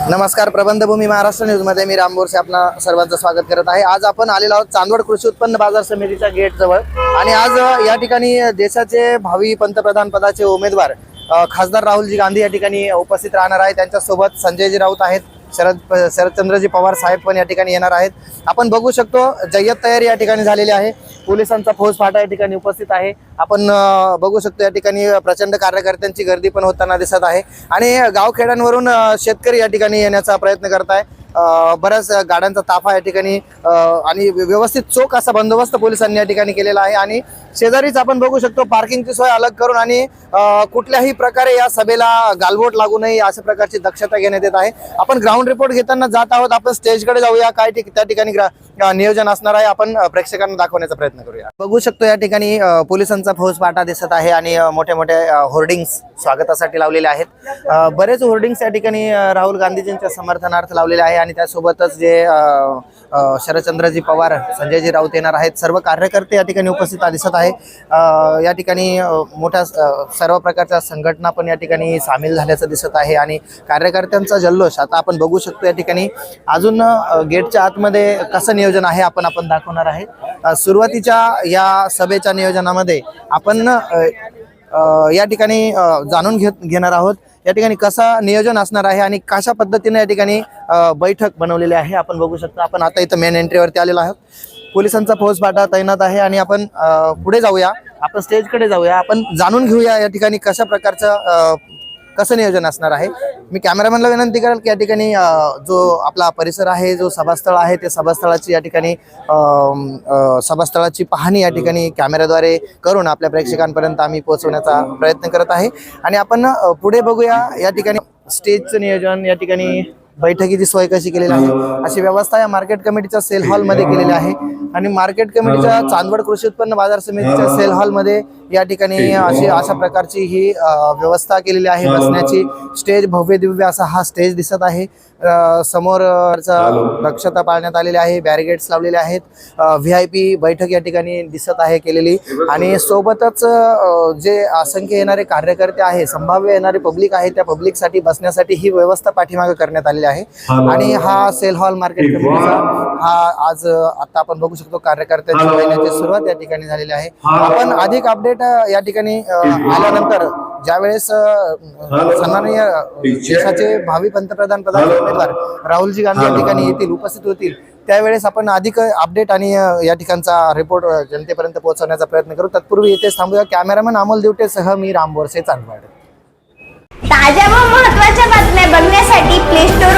नमस्कार प्रबंधभूमी महाराष्ट्र न्यूजमध्ये मी राम बोरसे आपला सर्वांचं स्वागत करत आहे. आज आपण आलेलो आहोत चांदवड कृषी उत्पन्न बाजार समितीच्या गेटजवळ आणि आज या ठिकाणी देशाचे भावी पंतप्रधान पदाचे उमेदवार खासदार राहुलजी गांधी या ठिकाणी उपस्थित राहणार आहे त्यांच्यासोबत संजयजी राऊत आहेत शरद शरदचंद्रजी पवार साहेब पण या ठिकाणी येणार आहेत. आपण बघू शकतो जय्यत तयारी या ठिकाणी झालेली आहे. पोलिसांचा फौजफाटा या ठिकाणी उपस्थित आहे. आपण बघू शकतो या ठिकाणी प्रचंड कार्यकर्त्यांची गर्दी पण होताना दिसत आहे. आणि गावखेड्यांवरून शेतकरी या ठिकाणी येण्याचा प्रयत्न करत आहे बऱ्याच गाड्यांचा ताफा या ठिकाणी आणि व्यवस्थित चोख असा बंदोबस्त पोलिसांनी या ठिकाणी केलेला आहे. आणि शेजारीच आपण बघू शकतो पार्किंगची सोय अलग करून आणि कुठल्याही प्रकारे या सभेला गालबोट लागू नये अशा प्रकारची दक्षता घेण्यात येत आहे. आपण ग्राउंड रिपोर्ट घेताना जात आहोत. आपण स्टेजकडे जाऊया. काय ठिक- त्या ठिकाणी ग्रा- नियोजन असणार आहे आपण प्रेक्षकांना दाखवण्याचा प्रयत्न करूया. बघू शकतो या ठिकाणी पोलिसांचा फौजफाटा दिसत आहे आणि मोठे मोठे होर्डिंग्स स्वागतासाठी लावलेले आहेत. बरेच होर्डिंग्स या ठिकाणी राहुल गांधीजींच्या समर्थनार्थ लावलेले आहे आणि त्यासोबतच जे शरदचंद्रजी पवार संजयजी राऊत येणार आहेत. सर्व कार्यकर्ते या ठिकाणी उपस्थित दिसत आहे. या ठिकाणी मोठ्या सर्व प्रकारच्या संघटना पण या ठिकाणी सामील झाल्याचं दिसत आहे आणि कार्यकर्त्यांचा जल्लोष. आता आपण बघू शकतो या ठिकाणी अजून गेटच्या आतमध्ये कसं नियोजन नियोजन आहे आपण आपण दाखवणार आहे. सुरुवातीच्या या सभेच्या नियोजनामध्ये आपण या ठिकाणी जाणून घेत घेणार आहोत. या ठिकाणी कसा नियोजन असणार आहे आणि कशा पद्धतीने या ठिकाणी बैठक बनवलेली आहे आपण बघू शकतो. आपण आता इथं मेन एंट्रीवरती आलेलो आहोत. पोलिसांचा फौजफाटा तैनात आहे आणि आपण पुढे जाऊया. आपण स्टेजकडे जाऊया. आपण जाणून घेऊया या ठिकाणी कशा प्रकारचं कसं नियोजन असणार आहे? मी कॅमेरामॅनला विनंती करेल की या ठिकाणी जो आपला परिसर आहे जो सभास्थळ आहे ते सभास्थळाची या ठिकाणी सभास्थळाची पाहणी या ठिकाणी कॅमेऱ्याद्वारे करून आपल्या प्रेक्षकांपर्यंत आम्ही पोहोचवण्याचा प्रयत्न करत आहे. आणि आपण पुढे बघूया या ठिकाणी स्टेजचं नियोजन या ठिकाणी बैठकीची सोय कशी केलेली आहे? अशी व्यवस्था या मार्केट कमिटीच्या सेल हॉलमध्ये केलेली आहे. आणि मार्केट कमिटीच्या चांदवड कृषी उत्पन्न बाजार समितीच्या सेल हॉलमध्ये या ठिकाणी अशी अशा प्रकारची ही व्यवस्था केलेली आहे. बसण्याची स्टेज भव्य दिव्य असा हा स्टेज दिसत आहे. समोर दक्षता पाळण्यात आलेली आहे. बॅरिगेड्स लावलेले आहेत. व्ही आय पी बैठक या ठिकाणी दिसत आहे केलेली. आणि सोबतच जे असंख्य येणारे कार्यकर्ते आहे संभाव्य येणारे पब्लिक आहे त्या पब्लिकसाठी बसण्यासाठी ही व्यवस्था पाठीमागे करण्यात आलेली आहे. आणि हा सेल हॉल मार्केट कमिटीचा हा आज आता आपण बघू शकतो कार्यकर्त्यांच्या महिन्याची सुरुवात या ठिकाणी झालेली आहे. आपण अधिक अपडेट या ठिकाणी आल्यानंतर ज्यावेळेस सन्माननीय देशाचे भावी पंतप्रधान प्रधान उमेदवार राहुलजी गांधी या ठिकाणी येतील उपस्थित होतील त्यावेळेस आपण अधिक अपडेट आणि या ठिकाणचा रिपोर्ट जनतेपर्यंत पोहोचवण्याचा प्रयत्न करू. तत्पूर्वी येथेच थांबूया. कॅमेरामॅन अमोल दिवटेसह मी राम बोरसे चांदवाड. ताज्या व महत्त्वाच्या बातम्या बघण्यासाठी प्ले स्टोर